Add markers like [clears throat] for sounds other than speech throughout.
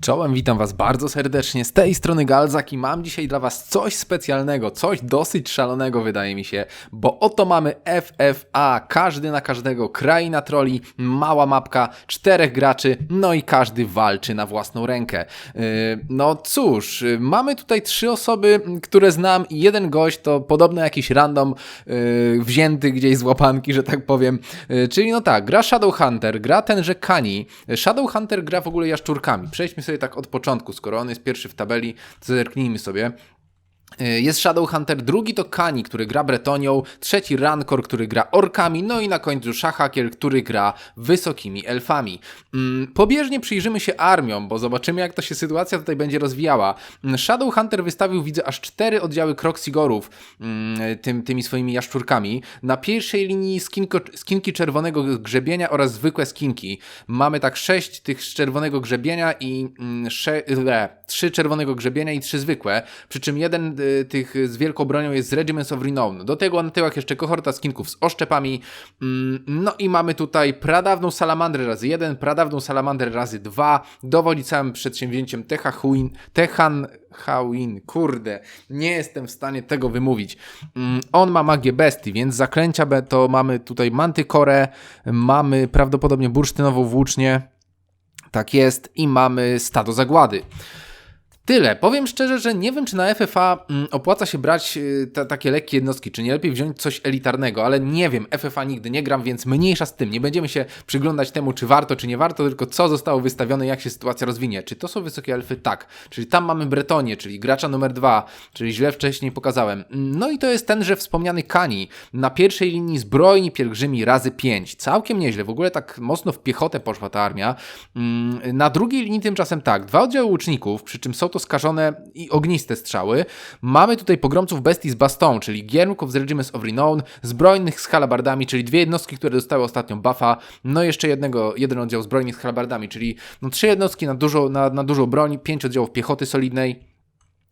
Czołem, witam Was bardzo serdecznie. Z tej strony Galzak i mam dzisiaj dla Was coś specjalnego, coś dosyć szalonego wydaje mi się, bo oto mamy FFA, każdy na każdego, kraina troli, mała mapka, czterech graczy, no i każdy walczy na własną rękę. Yy, No cóż, yy, mamy tutaj trzy osoby, które znam i jeden gość to podobno jakiś random yy, wzięty gdzieś z łapanki, że tak powiem. Czyli no tak, gra Shadowhunter, gra tenże Kani. Shadowhunter gra w ogóle jaszczurkami. Przejdźmy sobie tak od początku, skoro on jest pierwszy w tabeli, to zerknijmy sobie. Y, Jest Shadowhunter, drugi to Kani, który gra Bretonią, trzeci Rancor, który gra orkami, no i na końcu Szachakiel, który gra wysokimi elfami. Mm, Pobieżnie przyjrzymy się armiom, bo zobaczymy jak to się sytuacja tutaj będzie rozwijała. Mm, Shadowhunter wystawił, widzę, aż cztery oddziały Kroxigorów mm, tym, tymi swoimi jaszczurkami. Na pierwszej linii skinko, skinki czerwonego grzebienia oraz zwykłe skinki. Mamy tak sześć tych z czerwonego grzebienia i sze, le, trzy czerwonego grzebienia i trzy zwykłe, przy czym jeden tych z wielką bronią jest z Regiments of Renown. Do tego na tyłach jeszcze kohorta skinków z oszczepami. Mm, No i mamy tutaj pradawną salamandrę razy jeden, pradawną salamandrę razy dwa. Dowodzi całym przedsięwzięciem Techahuin, Techan Hawin, kurde, nie jestem w stanie tego wymówić. Mm, On ma magię bestii, więc zaklęcia to mamy tutaj mantykorę, mamy prawdopodobnie bursztynową włócznię, tak jest, i mamy stado zagłady. Tyle. Powiem szczerze, że nie wiem, czy na FFA mm, opłaca się brać y, ta, takie lekkie jednostki, czy nie lepiej wziąć coś elitarnego, ale nie wiem, FFA nigdy nie gram, więc mniejsza z tym. Nie będziemy się przyglądać temu, czy warto, czy nie warto, tylko co zostało wystawione, jak się sytuacja rozwinie. Czy to są wysokie elfy? Tak. Czyli tam mamy Bretonię, czyli gracza numer dwa, czyli źle wcześniej pokazałem. Mm, No i to jest tenże wspomniany Kani. Na pierwszej linii zbrojni pielgrzymi razy 5. Całkiem nieźle. W ogóle tak mocno w piechotę poszła ta armia. Mm, Na drugiej linii tymczasem tak, dwa oddziały łuczników, przy czym są to skażone i ogniste strzały. Mamy tutaj pogromców bestii z Baston, czyli giermków z Regiments of Renown, zbrojnych z halabardami, czyli dwie jednostki, które dostały ostatnio buffa, no jeszcze jednego, jeden oddział zbrojnych z halabardami, czyli no, trzy jednostki na dużo, na, na dużą broń, pięć oddziałów piechoty solidnej.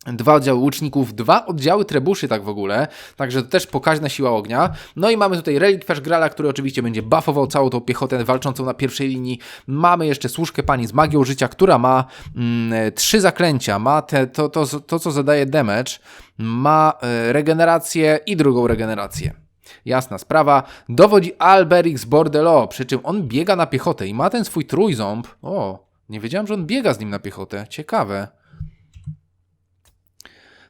Dwa oddziały łuczników, dwa oddziały trebuszy tak w ogóle, także to też pokaźna siła ognia. No i mamy tutaj relikwiarz Grala, który oczywiście będzie buffował całą tą piechotę walczącą na pierwszej linii. Mamy jeszcze służkę pani z magią życia, która ma mm, trzy zaklęcia, ma te, to, to, to, co zadaje damage, ma e, regenerację i drugą regenerację. Jasna sprawa. Dowodzi Alberix Bordelot, przy czym on biega na piechotę i ma ten swój trójząb. O, nie wiedziałem, że on biega z nim na piechotę. Ciekawe.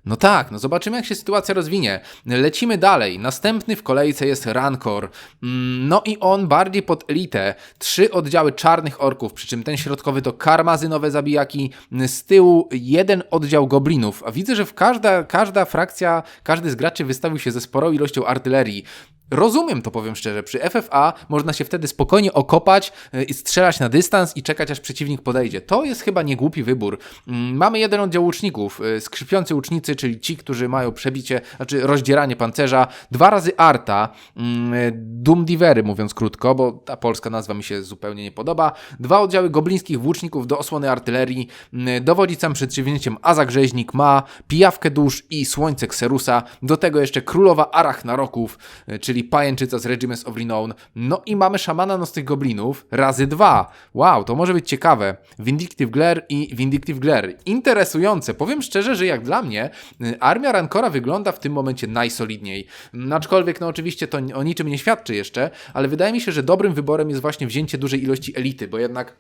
No tak, no zobaczymy jak się sytuacja rozwinie. Lecimy dalej. Następny w kolejce jest Rancor. Mm, No i on bardziej pod elitę. Trzy oddziały czarnych orków, przy czym ten środkowy to karmazynowe zabijaki. Z tyłu jeden oddział goblinów. A widzę, że w każda, każda frakcja, każdy z graczy wystawił się ze sporą ilością artylerii. Rozumiem to, powiem szczerze. Przy FFA można się wtedy spokojnie okopać y, i strzelać na dystans i czekać, aż przeciwnik podejdzie. To jest chyba niegłupi wybór. Mm, Mamy jeden oddział łuczników. y, Skrzypiący łucznicy, czyli ci, którzy mają przebicie, znaczy rozdzieranie pancerza. Dwa razy Arta. mm, y, Dumdivery, mówiąc krótko, bo ta polska nazwa mi się zupełnie nie podoba. Dwa oddziały goblińskich włóczników do osłony artylerii. Mm, Dowodzi sam przedsięwzięciem Azak Rzeźnik ma, Pijawkę Dusz i Słońce Kserusa. Do tego jeszcze Królowa Arachnaroków, y, czyli pajęczyca z Regiments of Renown. No i mamy szamana tych goblinów razy dwa. Wow, to może być ciekawe. Vindictive Glare i Vindictive Glare. Interesujące. Powiem szczerze, że jak dla mnie y, armia Rancora wygląda w tym momencie najsolidniej. Mm, Aczkolwiek, no oczywiście to o niczym nie świadczy jeszcze, ale wydaje mi się, że dobrym wyborem jest właśnie wzięcie dużej ilości elity, bo jednak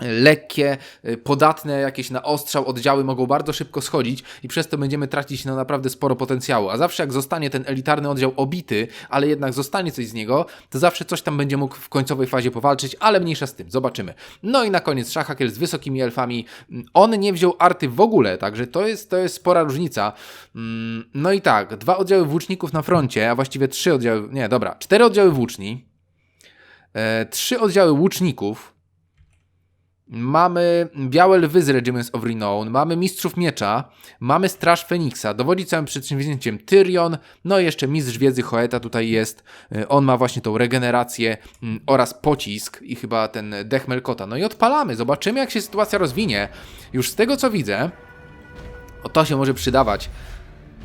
lekkie, y, podatne jakieś na ostrzał oddziały mogą bardzo szybko schodzić i przez to będziemy tracić no naprawdę sporo potencjału. A zawsze jak zostanie ten elitarny oddział obity, ale jednak zostanie coś z niego, to zawsze coś tam będzie mógł w końcowej fazie powalczyć, ale mniejsza z tym, zobaczymy. No i na koniec Szachakiel z wysokimi elfami. On nie wziął arty w ogóle, także to jest, to jest spora różnica. Mm, No i tak, dwa oddziały włóczników na froncie, a właściwie trzy oddziały, nie dobra, cztery oddziały włóczni, e, trzy oddziały łuczników, Mamy Białe Lwy z Regiments of Renown, mamy Mistrzów Miecza, mamy Straż Feniksa, dowodzi całym przedsięwzięciem Tyrion, no i jeszcze Mistrz Wiedzy Hoeta tutaj jest, Y, on ma właśnie tą regenerację mm, oraz pocisk i chyba ten dech Melkota. No i odpalamy, zobaczymy jak się sytuacja rozwinie. Już z tego co widzę, o to się może przydawać.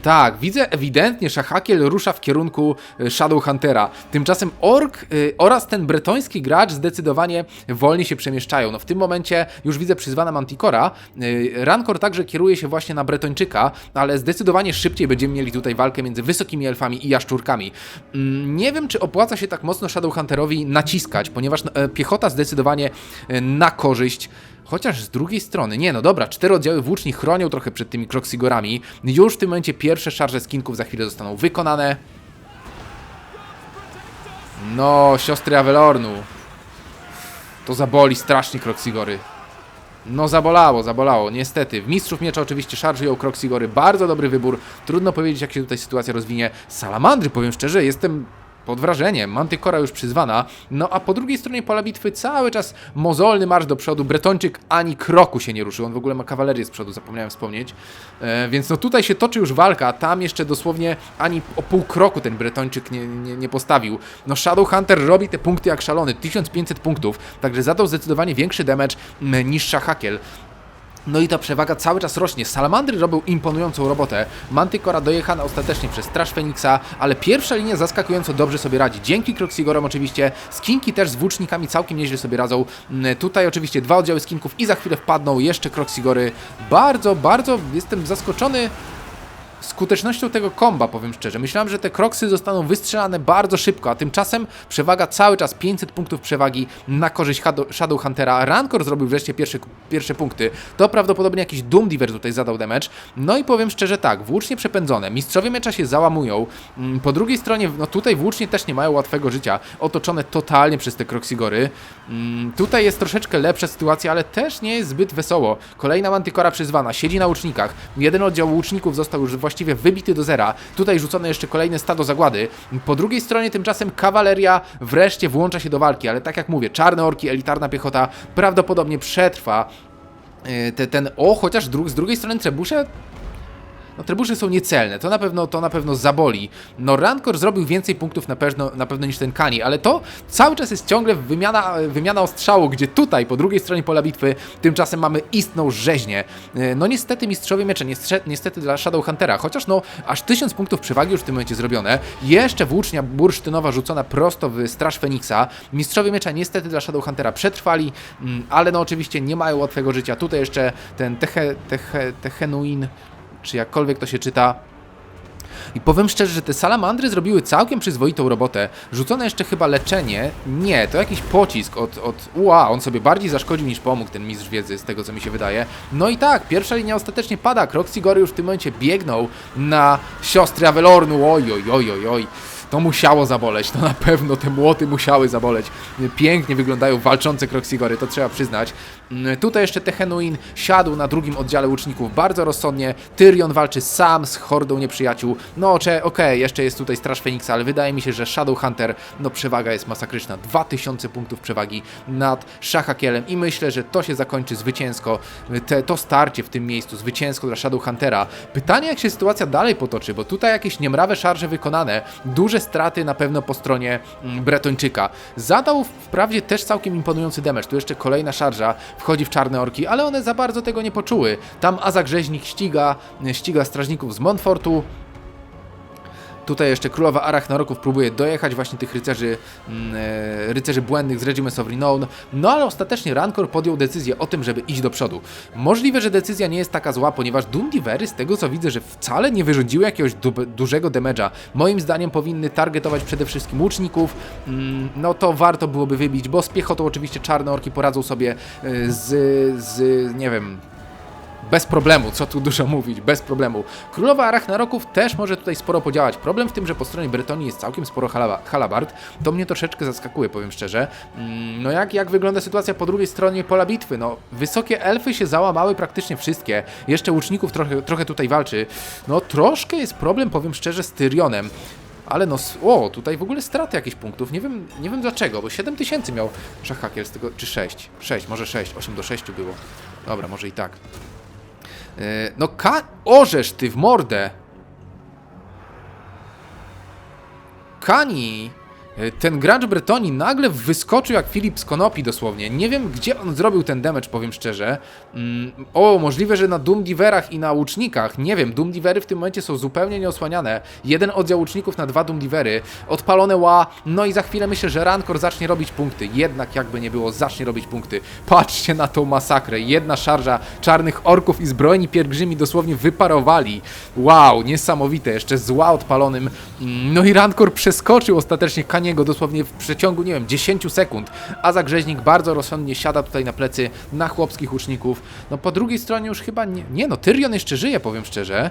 Tak, widzę ewidentnie, że Hakiel rusza w kierunku y, Shadowhuntera. Tymczasem Ork y, oraz ten bretoński gracz zdecydowanie wolniej się przemieszczają. No w tym momencie już widzę przyzwana Manticora. Y, Rancor także kieruje się właśnie na Bretończyka, ale zdecydowanie szybciej będziemy mieli tutaj walkę między wysokimi elfami i jaszczurkami. Mm, Nie wiem, czy opłaca się tak mocno Shadowhunterowi naciskać, ponieważ no, e, piechota zdecydowanie e, na korzyść Chociaż z drugiej strony, nie no dobra, cztery oddziały włóczni chronią trochę przed tymi Kroxigorami. Już w tym momencie pierwsze szarże skinków za chwilę zostaną wykonane. No, siostry Avelornu. To zaboli strasznie Kroxigory. No zabolało, zabolało, niestety. W Mistrzów Miecza oczywiście szarżują Kroxigory. Bardzo dobry wybór. Trudno powiedzieć, jak się tutaj sytuacja rozwinie. Salamandry, powiem szczerze, jestem pod wrażeniem. Mantykora już przyzwana. No a po drugiej stronie pola bitwy cały czas mozolny marsz do przodu. Bretończyk ani kroku się nie ruszył. On w ogóle ma kawalerię z przodu, zapomniałem wspomnieć. E, więc no tutaj się toczy już walka. Tam jeszcze dosłownie ani o pół kroku ten Bretończyk nie, nie, nie postawił. No Shadowhunter robi te punkty jak szalony. 1500 punktów. Także zadał zdecydowanie większy damage niż Szahakiel. No i ta przewaga cały czas rośnie. Salamandry robią imponującą robotę. Mantykora dojechana ostatecznie przez Straż Feniksa, ale pierwsza linia zaskakująco dobrze sobie radzi. Dzięki Kroxigorom oczywiście. Skinki też z włócznikami całkiem nieźle sobie radzą. Mm, Tutaj oczywiście dwa oddziały skinków i za chwilę wpadną jeszcze Kroxigory. Bardzo, bardzo jestem zaskoczony skutecznością tego komba, powiem szczerze. Myślałem, że te kroksy zostaną wystrzelane bardzo szybko, a tymczasem przewaga cały czas 500 punktów przewagi na korzyść Hado- Shadowhuntera. Rancor zrobił wreszcie pierwsze, pierwsze punkty. To prawdopodobnie jakiś Doomdiver tutaj zadał damage. No i powiem szczerze tak, włócznie przepędzone. Mistrzowie miecza się załamują. Mm, Po drugiej stronie, no tutaj włócznie też nie mają łatwego życia. Otoczone totalnie przez te Kroxigory. Mm, Tutaj jest troszeczkę lepsza sytuacja, ale też nie jest zbyt wesoło. Kolejna Mantykora przyzwana, siedzi na łucznikach. Jeden oddział łuczników został już właściwie wybity do zera. Tutaj rzucone jeszcze kolejne stado zagłady. Po drugiej stronie tymczasem kawaleria wreszcie włącza się do walki, ale tak jak mówię, czarne orki, elitarna piechota prawdopodobnie przetrwa yy, te, ten... O, chociaż dru z drugiej strony trebusze no trebusze są niecelne, to na pewno, to na pewno zaboli. No Rancor zrobił więcej punktów na pewno, na pewno niż ten Kani, ale to cały czas jest ciągle wymiana, wymiana ostrzału, gdzie tutaj, po drugiej stronie pola bitwy, tymczasem mamy istną rzeźnię. E, No niestety mistrzowie miecze, niestety dla Shadowhuntera, chociaż no aż 1000 punktów przewagi już w tym momencie zrobione. Jeszcze włócznia bursztynowa rzucona prosto w Straż Feniksa. Mistrzowie miecza niestety dla Shadowhuntera przetrwali, mm, ale no oczywiście nie mają łatwego życia. Tutaj jeszcze ten Teche, czy jakkolwiek to się czyta. I powiem szczerze, że te salamandry zrobiły całkiem przyzwoitą robotę. Rzucone jeszcze chyba leczenie. Nie, to jakiś pocisk od. od ua, on sobie bardziej zaszkodził niż pomógł, ten mistrz wiedzy, z tego co mi się wydaje. No i tak, pierwsza linia ostatecznie pada. Kroxigory już w tym momencie biegną na siostry Avelornu. Oj, oj, oj, oj, oj. To musiało zaboleć, to na pewno te młoty musiały zaboleć. Pięknie wyglądają walczące Kroxigory, to trzeba przyznać. Tutaj jeszcze Techenuin siadł na drugim oddziale łuczników bardzo rozsądnie. Tyrion walczy sam z hordą nieprzyjaciół. No okej, jeszcze jest tutaj Straż Feniksa, ale wydaje mi się, że Shadowhunter, no przewaga jest masakryczna. 2000 punktów przewagi nad Szachakielem i myślę, że to się zakończy zwycięsko. Te, to starcie w tym miejscu, zwycięsko dla Shadowhuntera. Pytanie, jak się sytuacja dalej potoczy, bo tutaj jakieś niemrawe szarże wykonane, duże straty na pewno po stronie mm, Bretończyka. Zadał wprawdzie też całkiem imponujący damage. Tu jeszcze kolejna szarża wchodzi w czarne orki, ale one za bardzo tego nie poczuły. Tam Azak Rzeźnik ściga, ściga strażników z Montfortu. Tutaj jeszcze królowa Arachnaroków próbuje dojechać właśnie tych rycerzy, mm, e, rycerzy błędnych z Regiments of Renown, no ale ostatecznie Rancor podjął decyzję o tym, żeby iść do przodu. Możliwe, że decyzja nie jest taka zła, ponieważ Doomdivery, z tego co widzę, że wcale nie wyrządziły jakiegoś du dużego damage'a. Moim zdaniem powinny targetować przede wszystkim łuczników, mm, no to warto byłoby wybić, bo z piechotą oczywiście czarne orki poradzą sobie e, z, z nie wiem, bez problemu, co tu dużo mówić, bez problemu. Królowa Arachnaroków też może tutaj sporo podziałać. Problem w tym, że po stronie Bretonii jest całkiem sporo halaba- halabard. To mnie troszeczkę zaskakuje, powiem szczerze. Mm, No jak, jak wygląda sytuacja po drugiej stronie pola bitwy? No, wysokie elfy się załamały praktycznie wszystkie. Jeszcze łuczników trochę, trochę tutaj walczy. No, troszkę jest problem, powiem szczerze, z Tyrionem. Ale no, o, tutaj w ogóle straty jakichś punktów. Nie wiem, nie wiem dlaczego, bo 7000 miał Szachakiel z tego, czy 6? 6, może 6, 8 do 6 było. Dobra, może i tak. E, No ka... Orzesz ty w mordę! Kani! E, Ten gracz Bretonii nagle wyskoczył jak Filip z Konopi dosłownie. Nie wiem, gdzie on zrobił ten damage, powiem szczerze. Mm, o, możliwe, że na Doomdiverach i na łucznikach. Nie wiem, Doomdivery w tym momencie są zupełnie nieosłaniane. Jeden oddział łuczników na dwa Doomdivery. Odpalone ła, no i za chwilę myślę, że Rancor zacznie robić punkty. Jednak jakby nie było, zacznie robić punkty. Patrzcie na tą masakrę. Jedna szarża czarnych orków i zbrojni pielgrzymi dosłownie wyparowali. Wow, niesamowite. Jeszcze zła odpalonym. Mm, No i Rancor przeskoczył ostatecznie Kaniego dosłownie w przeciągu, nie wiem, 10 sekund. A Zagrzeźnik bardzo rozsądnie siada tutaj na plecy na chłopskich łuczników. No po drugiej stronie już chyba nie... Nie no, Tyrion jeszcze żyje, powiem szczerze.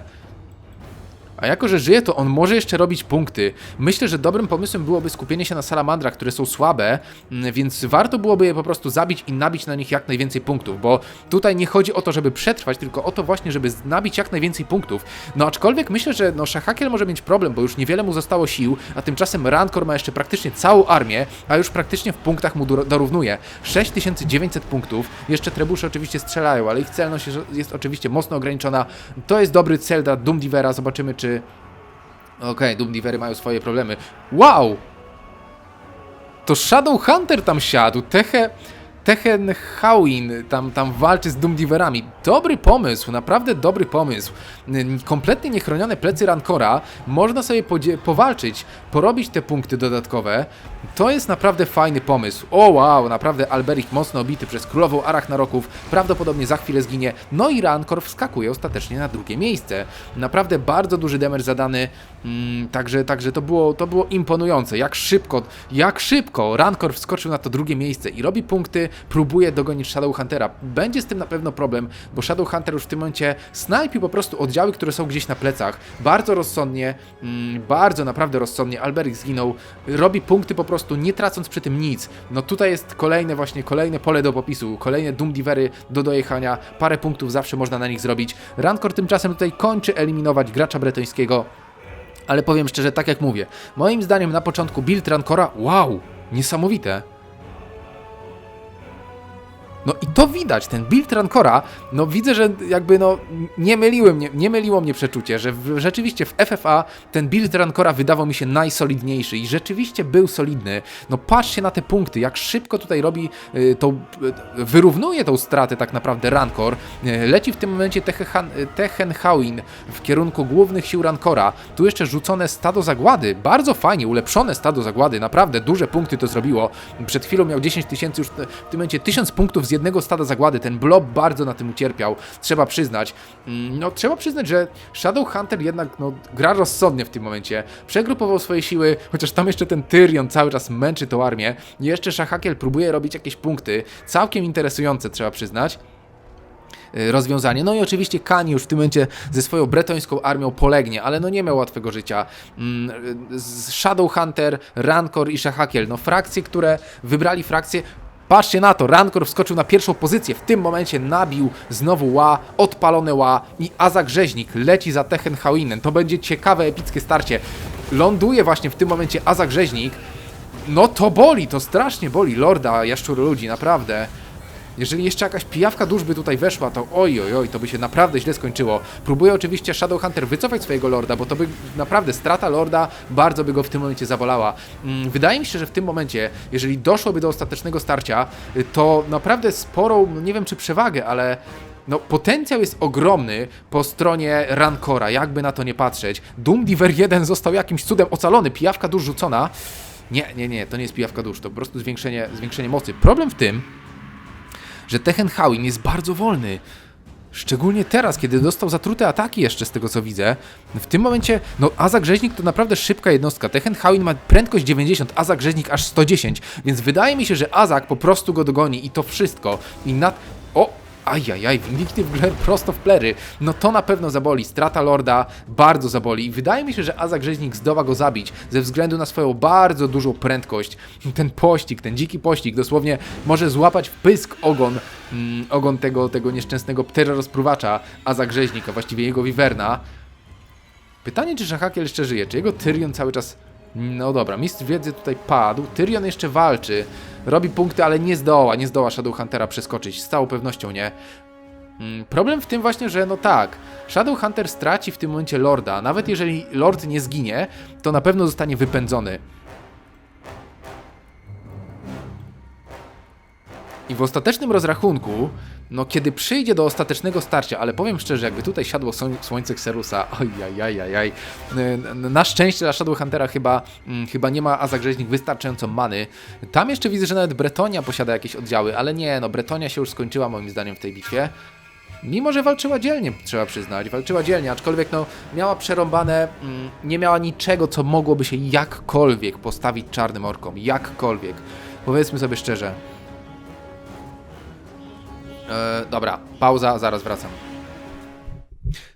A jako, że żyje, to on może jeszcze robić punkty. Myślę, że dobrym pomysłem byłoby skupienie się na salamandrach, które są słabe, mm, więc warto byłoby je po prostu zabić i nabić na nich jak najwięcej punktów, bo tutaj nie chodzi o to, żeby przetrwać, tylko o to właśnie, żeby nabić jak najwięcej punktów. No aczkolwiek myślę, że no Szahakiel może mieć problem, bo już niewiele mu zostało sił, a tymczasem Rancor ma jeszcze praktycznie całą armię, a już praktycznie w punktach mu dor- dorównuje. 6900 punktów, jeszcze trebusze oczywiście strzelają, ale ich celność jest- jest oczywiście mocno ograniczona. To jest dobry cel dla Doomdivera, zobaczymy czy Okej, Doomdivery mają swoje problemy. Wow! To Shadow Hunter tam siadł. Teche... Techen Hawin tam, tam walczy z Doomdiverami. Dobry pomysł, naprawdę dobry pomysł. Kompletnie niechronione plecy Rancora. Można sobie powalczyć, porobić te punkty dodatkowe. To jest naprawdę fajny pomysł. O wow, naprawdę Alberich mocno obity przez królową Arachnaroków. Prawdopodobnie za chwilę zginie. No i Rancor wskakuje ostatecznie na drugie miejsce. Naprawdę bardzo duży damage zadany. Mm, także, także to było, to było imponujące. Jak szybko, jak szybko Rancor wskoczył na to drugie miejsce i robi punkty, próbuje dogonić Shadowhuntera. Będzie z tym na pewno problem, bo Shadowhunter już w tym momencie snajpi po prostu oddziały, które są gdzieś na plecach. Bardzo rozsądnie, mm, bardzo naprawdę rozsądnie. Alberich zginął, robi punkty po prostu, nie tracąc przy tym nic. No tutaj jest kolejne właśnie, kolejne pole do popisu, kolejne Doomdivery do dojechania, parę punktów zawsze można na nich zrobić. Rancor tymczasem tutaj kończy eliminować gracza bretońskiego. Ale powiem szczerze, tak jak mówię, moim zdaniem na początku build Rancora, wow, niesamowite. No i to widać, ten build Rancora, no widzę, że jakby no nie myliły mnie, nie myliło mnie przeczucie, że w, rzeczywiście w FFA ten build Rancora wydawał mi się najsolidniejszy i rzeczywiście był solidny. No patrzcie na te punkty, jak szybko tutaj robi y, tą, y, wyrównuje tą stratę tak naprawdę Rancor. Y, leci w tym momencie Techen- Techenhauin w kierunku głównych sił Rancora. Tu jeszcze rzucone stado zagłady, bardzo fajnie, ulepszone stado zagłady, naprawdę duże punkty to zrobiło. Przed chwilą miał 10 tysięcy, już w tym momencie 1000 punktów z jednego stada zagłady. Ten blob bardzo na tym ucierpiał, trzeba przyznać. Mm, No, trzeba przyznać, że Shadow Hunter jednak no, gra rozsądnie w tym momencie. Przegrupował swoje siły, chociaż tam jeszcze ten Tyrion cały czas męczy tą armię. Jeszcze Szahakiel próbuje robić jakieś punkty. Całkiem interesujące, trzeba przyznać y, rozwiązanie. No i oczywiście Kani już w tym momencie ze swoją bretońską armią polegnie, ale no nie miał łatwego życia. Mm, y, Shadowhunter, Rancor i Szahakiel, no frakcje, które wybrali frakcje Patrzcie na to, Rancor wskoczył na pierwszą pozycję, w tym momencie nabił znowu ła, odpalone ła i Azak Rzeźnik leci za Techenhauinen. To będzie ciekawe, epickie starcie. Ląduje właśnie w tym momencie Azak Rzeźnik. No to boli, to strasznie boli Lorda Jaszczur Ludzi, naprawdę. Jeżeli jeszcze jakaś pijawka dusz by tutaj weszła, to oj, oj, oj, to by się naprawdę źle skończyło. Próbuje oczywiście Shadowhunter wycofać swojego Lorda, bo to by naprawdę strata Lorda bardzo by go w tym momencie zawolała. Mm, Wydaje mi się, że w tym momencie, jeżeli doszłoby do ostatecznego starcia, y, to naprawdę sporą, no nie wiem czy przewagę, ale no, potencjał jest ogromny po stronie Rancora, jakby na to nie patrzeć. Doomdiver 1 został jakimś cudem ocalony, pijawka dusz rzucona. Nie, nie, nie, to nie jest pijawka dusz, to po prostu zwiększenie, zwiększenie mocy. Problem w tym, że Techenhauin jest bardzo wolny. Szczególnie teraz, kiedy dostał zatrute ataki jeszcze z tego co widzę. W tym momencie, no Azak Rzeźnik to naprawdę szybka jednostka. Techenhauin ma prędkość 90, Azak Rzeźnik aż 110, więc wydaje mi się, że Azak po prostu go dogoni i to wszystko. I nad... O! Ajajaj, Vindictive Glare prosto w plery. No to na pewno zaboli. Strata Lorda bardzo zaboli. I wydaje mi się, że Azak Rzeźnik zdoła go zabić ze względu na swoją bardzo dużą prędkość. Ten pościg, ten dziki pościg dosłownie może złapać w pysk ogon, mm, ogon tego, tego nieszczęsnego ptera rozpruwacza Azak Rzeźnik, a właściwie jego wiwerna. Pytanie, czy Szahakiel jeszcze żyje? Czy jego Tyrion cały czas... No dobra, mistrz wiedzy tutaj padł. Tyrion jeszcze walczy. Robi punkty, ale nie zdoła, nie zdoła Shadowhuntera przeskoczyć. Z całą pewnością nie. Mm, problem w tym właśnie, że no tak, Shadowhunter straci w tym momencie Lorda. Nawet jeżeli Lord nie zginie, to na pewno zostanie wypędzony. I w ostatecznym rozrachunku no kiedy przyjdzie do ostatecznego starcia, ale powiem szczerze, jakby tutaj siadło słoń- słońce Xerusa, ojajajajaj, na szczęście dla Shadowhuntera chyba, mm, chyba nie ma Azagrzeźnik wystarczająco many. Tam jeszcze widzę, że nawet Bretonia posiada jakieś oddziały, ale nie, no Bretonia się już skończyła moim zdaniem w tej bitwie. Mimo, że walczyła dzielnie, trzeba przyznać, walczyła dzielnie, aczkolwiek no, miała przerąbane, mm, nie miała niczego, co mogłoby się jakkolwiek postawić czarnym orkom, jakkolwiek. Powiedzmy sobie szczerze. E, dobra, pauza, zaraz wracam.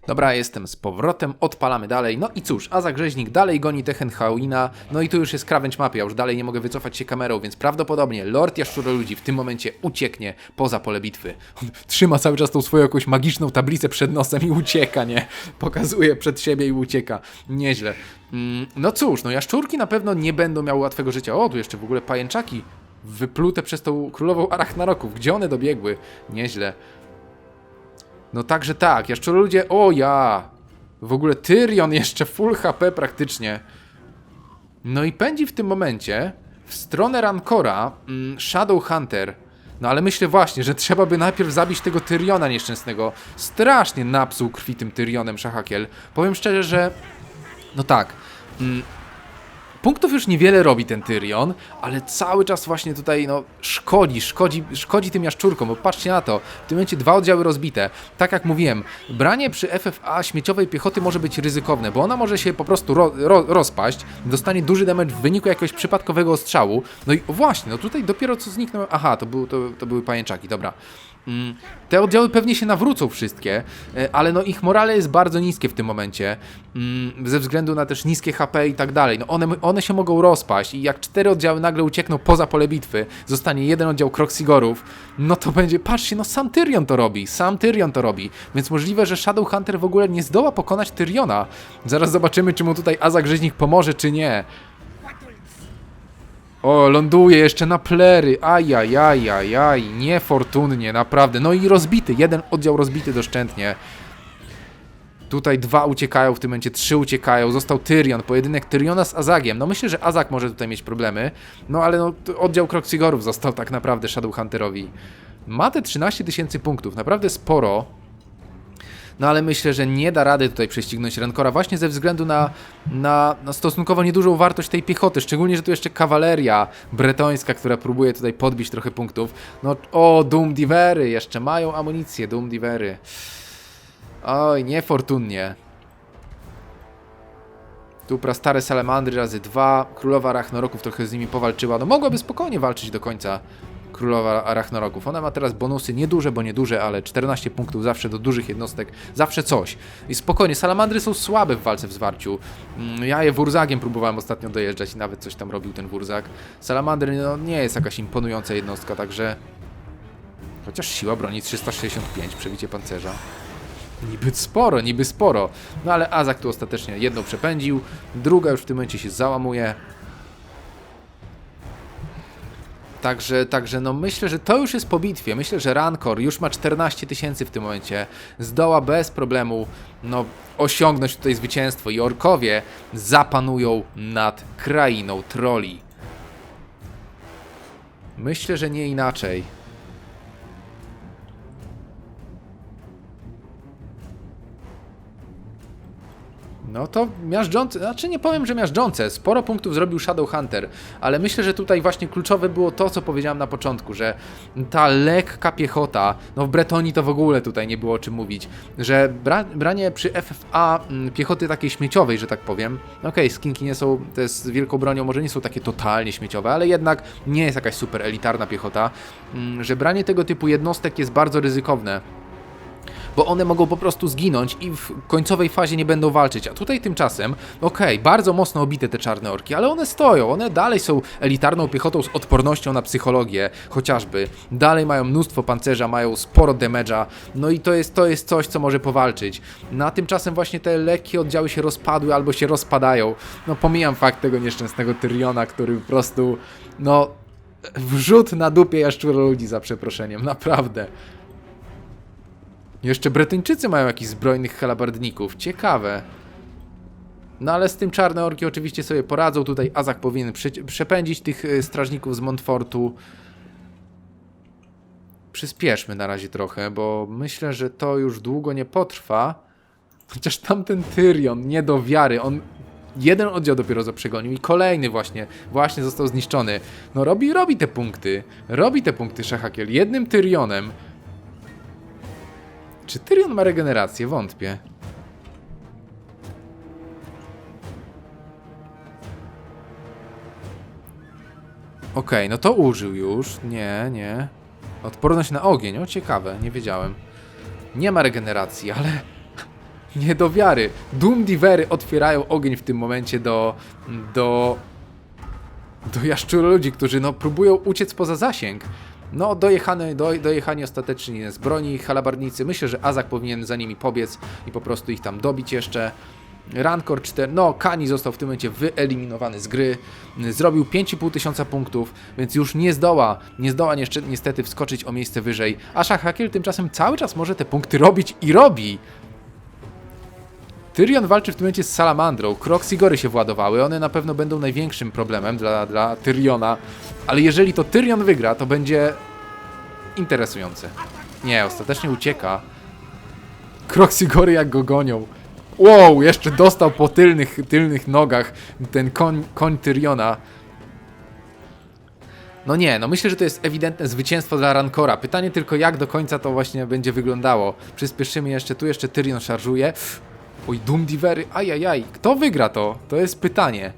Dobra, jestem z powrotem, odpalamy dalej. No i cóż, Azak Rzeźnik dalej goni Techenhauina. No i tu już jest krawędź mapy, ja już dalej nie mogę wycofać się kamerą, więc prawdopodobnie Lord Jaszczuroludzi w tym momencie ucieknie poza pole bitwy. On trzyma cały czas tą swoją jakąś magiczną tablicę przed nosem i ucieka, nie? Pokazuje przed siebie i ucieka. Nieźle. Mm, no cóż, no jaszczurki na pewno nie będą miały łatwego życia. O, tu jeszcze w ogóle pajęczaki wyplute przez tą królową Arachnaroków. Gdzie one dobiegły? Nieźle. No także tak, jeszcze ludzie. O ja! W ogóle Tyrion jeszcze full HP praktycznie. No i pędzi w tym momencie w stronę Rancora mm, Shadow Hunter. No ale myślę właśnie, że trzeba by najpierw zabić tego Tyriona nieszczęsnego. Strasznie napsuł krwi tym Tyrionem Szahakiel. Powiem szczerze, że. No tak. Punktów już niewiele robi ten Tyrion, ale cały czas właśnie tutaj no, szkodzi, szkodzi, szkodzi tym jaszczurkom, bo patrzcie na to, w tym momencie dwa oddziały rozbite. Tak jak mówiłem, branie przy FFA śmieciowej piechoty może być ryzykowne, bo ona może się po prostu ro, ro, rozpaść, dostanie duży damage w wyniku jakiegoś przypadkowego ostrzału. No i właśnie, no tutaj dopiero co zniknął, aha, to, był, to, to były pajęczaki, dobra. Mm, Te oddziały pewnie się nawrócą wszystkie, e, ale no ich morale jest bardzo niskie w tym momencie, mm, ze względu na też niskie HP i tak dalej. No one, one się mogą rozpaść i jak cztery oddziały nagle uciekną poza pole bitwy, zostanie jeden oddział Kroxigorów, no to będzie, patrzcie, no sam Tyrion to robi, sam Tyrion to robi, więc możliwe, że Shadowhunter w ogóle nie zdoła pokonać Tyriona. Zaraz zobaczymy, czy mu tutaj Azak Rzeźnik pomoże, czy nie. O, ląduje jeszcze na plery. Ajajajajaj, niefortunnie, naprawdę. No i rozbity, jeden oddział rozbity doszczętnie. Tutaj dwa uciekają, w tym momencie trzy uciekają. Został Tyrion, pojedynek Tyriona z Azagiem. No myślę, że Azag może tutaj mieć problemy. No ale no, oddział Kroxigorów został tak naprawdę Shadowhunterowi. Ma te 13 tysięcy punktów, naprawdę sporo. No ale myślę, że nie da rady tutaj prześcignąć Rancora właśnie ze względu na, na, na stosunkowo niedużą wartość tej piechoty. Szczególnie, że tu jeszcze kawaleria bretońska, która próbuje tutaj podbić trochę punktów. No o, Doom Divery jeszcze mają amunicję, Doom Divery. Oj, niefortunnie. Tu prastare salamandry razy dwa. Królowa Arachnoroków trochę z nimi powalczyła. No mogłaby spokojnie walczyć do końca. Królowa Arachnoroków. Ona ma teraz bonusy nieduże, bo nieduże, ale 14 punktów zawsze do dużych jednostek, zawsze coś. I spokojnie, salamandry są słabe w walce w zwarciu. Mm, Ja je wurzagiem próbowałem ostatnio dojeżdżać i nawet coś tam robił ten wurzag. Salamandry no, nie jest jakaś imponująca jednostka, także... Chociaż siła broni 365, przebicie pancerza. Niby sporo, niby sporo. No ale Azak tu ostatecznie jedną przepędził, druga już w tym momencie się załamuje. Także, także no myślę, że to już jest po bitwie. Myślę, że Rancor już ma 14 tysięcy w tym momencie. Zdoła bez problemu no, osiągnąć tutaj zwycięstwo i orkowie zapanują nad krainą troli. Myślę, że nie inaczej. No to miażdżące, znaczy nie powiem, że miażdżące, sporo punktów zrobił Shadowhunter, ale myślę, że tutaj właśnie kluczowe było to, co powiedziałem na początku, że ta lekka piechota, no w Bretonii to w ogóle tutaj nie było o czym mówić, że bra branie przy FFA mm, piechoty takiej śmieciowej, że tak powiem, okej, okay, skinki nie są, te z wielką bronią może nie są takie totalnie śmieciowe, ale jednak nie jest jakaś super elitarna piechota, mm, że branie tego typu jednostek jest bardzo ryzykowne bo one mogą po prostu zginąć i w końcowej fazie nie będą walczyć. A tutaj tymczasem, okej, bardzo mocno obite te czarne orki, ale one stoją, one dalej są elitarną piechotą z odpornością na psychologię, chociażby. Dalej mają mnóstwo pancerza, mają sporo damage'a, no i to jest, to jest coś, co może powalczyć. Na tymczasem właśnie te lekkie oddziały się rozpadły albo się rozpadają. No pomijam fakt tego nieszczęsnego Tyriona, który po prostu, no, wrzut na dupie jaszczuro ludzi za przeproszeniem, naprawdę. Jeszcze Brytyjczycy mają jakichś zbrojnych halabardników. Ciekawe. No ale z tym czarne orki oczywiście sobie poradzą. Tutaj Azak powinien prze przepędzić tych y, strażników z Montfortu. przyspieszmy na razie trochę, bo myślę, że to już długo nie potrwa. Chociaż tamten Tyrion, nie do wiary, on jeden oddział dopiero co przegonił i kolejny właśnie, właśnie został zniszczony. No robi, robi te punkty, robi te punkty Szachakiel, jednym Tyrionem. Czy Tyrion ma regenerację? Wątpię. Okej, no to użył już. Nie, nie. Odporność na ogień, o ciekawe, nie wiedziałem. Nie ma regeneracji, ale [laughs] nie do wiary. Doom Divery otwierają ogień w tym momencie do. do. do jaszczuroludzi, którzy no próbują uciec poza zasięg. No, dojechane, do, dojechani ostatecznie z broni halabarnicy. Myślę, że Azak powinien za nimi pobiec i po prostu ich tam dobić jeszcze. Rancor 4, no Kani został w tym momencie wyeliminowany z gry, zrobił 5,5 tysiąca punktów, więc już nie zdoła, nie zdoła niestety wskoczyć o miejsce wyżej, a Shahakiel tymczasem cały czas może te punkty robić i robi. Tyrion walczy w tym momencie z Salamandrą, Kroxigory się władowały, one na pewno będą największym problemem dla, dla Tyriona, ale jeżeli to Tyrion wygra, to będzie interesujące. Nie, ostatecznie ucieka. Kroxigory jak go gonią. Wow, jeszcze dostał po tylnych, tylnych nogach ten koń, koń Tyriona. No nie, no myślę, że to jest ewidentne zwycięstwo dla Rancora. Pytanie tylko jak do końca to właśnie będzie wyglądało. Przyspieszymy jeszcze, tu jeszcze Tyrion szarżuje. Oj, Doom Divery, ajajaj, kto wygra to? To jest pytanie.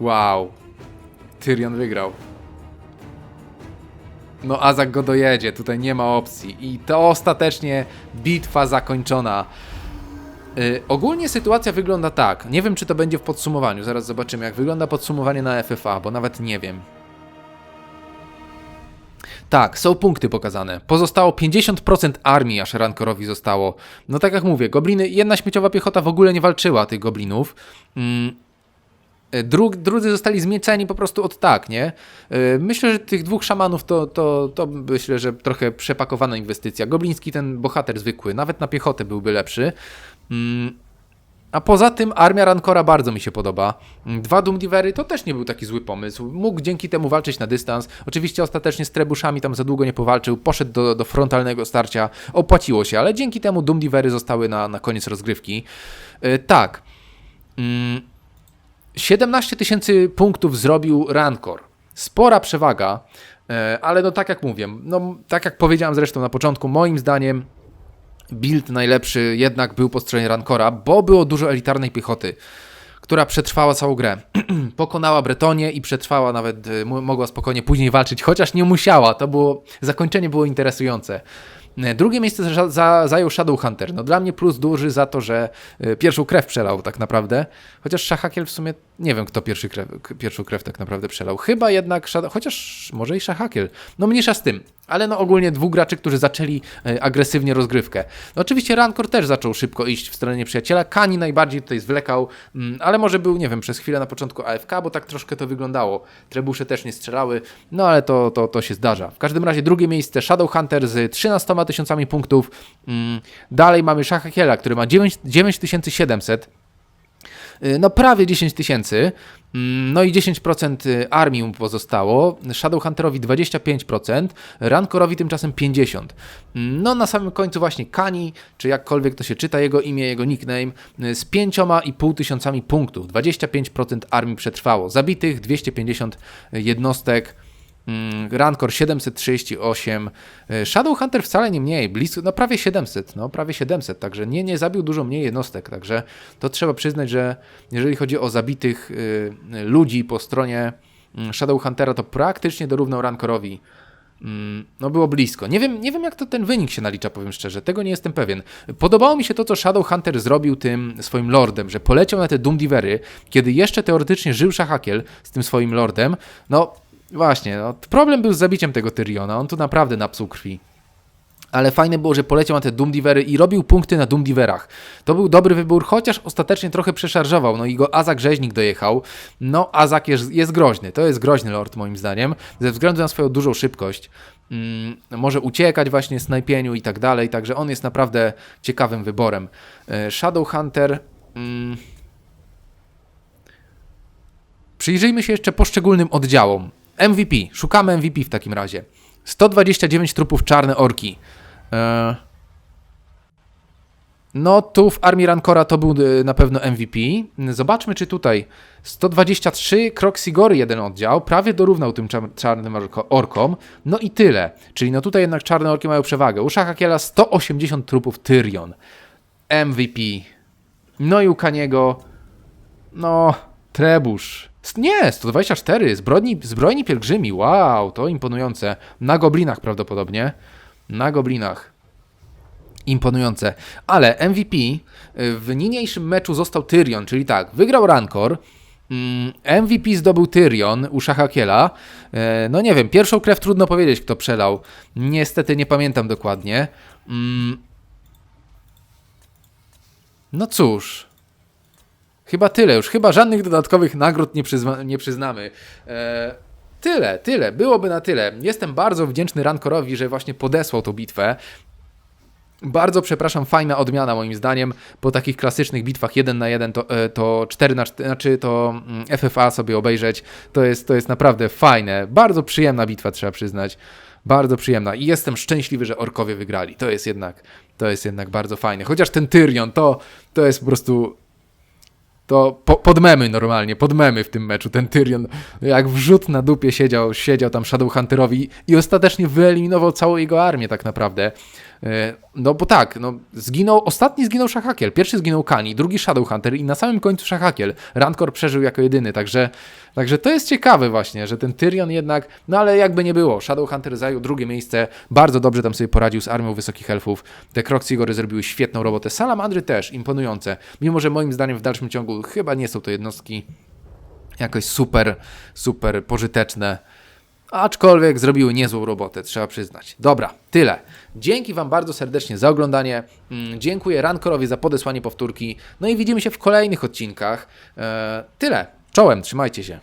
Wow. Tyrion wygrał. No Azak go dojedzie, tutaj nie ma opcji. I to ostatecznie bitwa zakończona. Yy, ogólnie sytuacja wygląda tak. Nie wiem, czy to będzie w podsumowaniu. Zaraz zobaczymy, jak wygląda podsumowanie na FFA, bo nawet nie wiem. Tak, są punkty pokazane. Pozostało 50% armii, aż Rankorowi zostało. No tak jak mówię, gobliny, jedna śmieciowa piechota w ogóle nie walczyła tych goblinów. Mm, Drug, drudzy zostali zmieceni po prostu od tak, nie? Yy, Myślę, że tych dwóch szamanów to, to, to myślę, że trochę przepakowana inwestycja. Gobliński ten bohater zwykły, nawet na piechotę byłby lepszy. Mm, A poza tym armia Rancora bardzo mi się podoba. Dwa Doomdivery to też nie był taki zły pomysł. Mógł dzięki temu walczyć na dystans. Oczywiście ostatecznie z trebuszami tam za długo nie powalczył. Poszedł do, do frontalnego starcia. Opłaciło się, ale dzięki temu Doomdivery zostały na, na koniec rozgrywki. Yy, tak. Mm, 17 tysięcy punktów zrobił Rancor. Spora przewaga, e, ale no tak jak mówię, no tak jak powiedziałem zresztą na początku, moim zdaniem build najlepszy jednak był po stronie Rancora, bo było dużo elitarnej piechoty, która przetrwała całą grę. [clears throat] Pokonała Bretonię i przetrwała nawet, mo- mogła spokojnie później walczyć, chociaż nie musiała, to było, zakończenie było interesujące. E, Drugie miejsce za, za, zajął Shadowhunter. No dla mnie plus duży za to, że e, pierwszą krew przelał tak naprawdę. Chociaż Szahakiel w sumie nie wiem, kto pierwszy krew, pierwszą krew tak naprawdę przelał. Chyba jednak chociaż może i Szahakiel. No mniejsza z tym. Ale no ogólnie dwóch graczy, którzy zaczęli e, agresywnie rozgrywkę. No oczywiście Rancor też zaczął szybko iść w stronę nieprzyjaciela. Kani najbardziej tutaj zwlekał, mm, ale może był, nie wiem, przez chwilę na początku AFK, bo tak troszkę to wyglądało. Trebusze też nie strzelały, no ale to, to, to się zdarza. W każdym razie drugie miejsce Shadowhunter z 13 tysiącami punktów. Mm, Dalej mamy Szahakiela, który ma 9 9700. Y, No prawie 10 tysięcy. Mm, No i 10% armii mu pozostało. Shadowhunterowi 25%, Rancorowi tymczasem 50%. Mm, No na samym końcu właśnie Kani, czy jakkolwiek to się czyta jego imię, jego nickname, y, z 5,5 tysiącami punktów. 25% armii przetrwało. Zabitych 250 jednostek. Mm, Rancor 738, y, Shadowhunter wcale nie mniej, blisko, no prawie 700, no prawie 700, także nie, nie zabił dużo mniej jednostek, także to trzeba przyznać, że jeżeli chodzi o zabitych y, ludzi po stronie mm, Shadowhuntera, to praktycznie dorównał Rancorowi. Mm, No było blisko. Nie wiem, nie wiem jak to ten wynik się nalicza, powiem szczerze. Tego nie jestem pewien. Podobało mi się to, co Shadowhunter zrobił tym swoim lordem, że poleciał na te Doomdivery, kiedy jeszcze teoretycznie żył Szahakiel z tym swoim lordem. No właśnie, no, problem był z zabiciem tego Tyriona. On tu naprawdę napsuł krwi. Ale fajne było, że poleciał na te Doomdivery i robił punkty na Doomdiverach. To był dobry wybór, chociaż ostatecznie trochę przeszarżował. No i go Azak Rzeźnik dojechał. No, Azak jest, jest groźny. To jest groźny lord, moim zdaniem, ze względu na swoją dużą szybkość. Mm, może uciekać właśnie snajpieniu i tak dalej, także on jest naprawdę ciekawym wyborem. E, Shadowhunter. Mm, Przyjrzyjmy się jeszcze poszczególnym oddziałom. MVP, szukamy MVP w takim razie. 129 trupów czarne orki. Eee, no, tu w Armii Rancora to był y, na pewno MVP. Zobaczmy, czy tutaj 123 Kroxigory jeden oddział, prawie dorównał tym czar- czarnym orko- orkom. No i tyle. Czyli no tutaj jednak czarne orki mają przewagę. U Szachakiela 180 trupów Tyrion. MVP. No i u Kaniego no, Trebusz. Nie, 124. Zbrojni, zbrojni pielgrzymi. Wow, to imponujące. Na goblinach prawdopodobnie. Na goblinach. Imponujące. Ale MVP y, w niniejszym meczu został Tyrion, czyli tak, wygrał Rancor. mm, MVP zdobył Tyrion u Szachakiela. E, No nie wiem, pierwszą krew trudno powiedzieć, kto przelał. Niestety nie pamiętam dokładnie. Mm. No cóż, Chyba tyle już. Chyba żadnych dodatkowych nagród nie, przyzma- nie przyznamy. E, tyle, tyle. Byłoby na tyle. Jestem bardzo wdzięczny Rankorowi, że właśnie podesłał tą bitwę. Bardzo przepraszam, fajna odmiana moim zdaniem. Po takich klasycznych bitwach 1 na 1 to, e, to 4 na 4, znaczy to mm, FFA sobie obejrzeć. To jest, to jest naprawdę fajne. Bardzo przyjemna bitwa, trzeba przyznać. Bardzo przyjemna. I jestem szczęśliwy, że orkowie wygrali. To jest jednak, to jest jednak bardzo fajne. Chociaż ten Tyrion, to, to jest po prostu to po, pod memy normalnie, pod memy w tym meczu. Ten Tyrion jak wrzut na dupie siedział, siedział tam Shadowhunterowi i ostatecznie wyeliminował całą jego armię tak naprawdę. E, No bo tak, no, zginął, ostatni zginął Szachakiel, pierwszy zginął Kani, drugi Shadowhunter i na samym końcu Szachakiel. Rancor przeżył jako jedyny, także, także to jest ciekawe właśnie, że ten Tyrion jednak, no ale jakby nie było, Shadowhunter zajął drugie miejsce, bardzo dobrze tam sobie poradził z armią wysokich elfów. Te Kroxigory zrobiły świetną robotę, Salamandry też, imponujące, mimo że moim zdaniem w dalszym ciągu chyba nie są to jednostki jakoś super, super pożyteczne. Aczkolwiek zrobiły niezłą robotę, trzeba przyznać. Dobra, tyle. Dzięki Wam bardzo serdecznie za oglądanie. Mm, Dziękuję Rankorowi za podesłanie powtórki. No i widzimy się w kolejnych odcinkach. Eee, tyle. Czołem, trzymajcie się.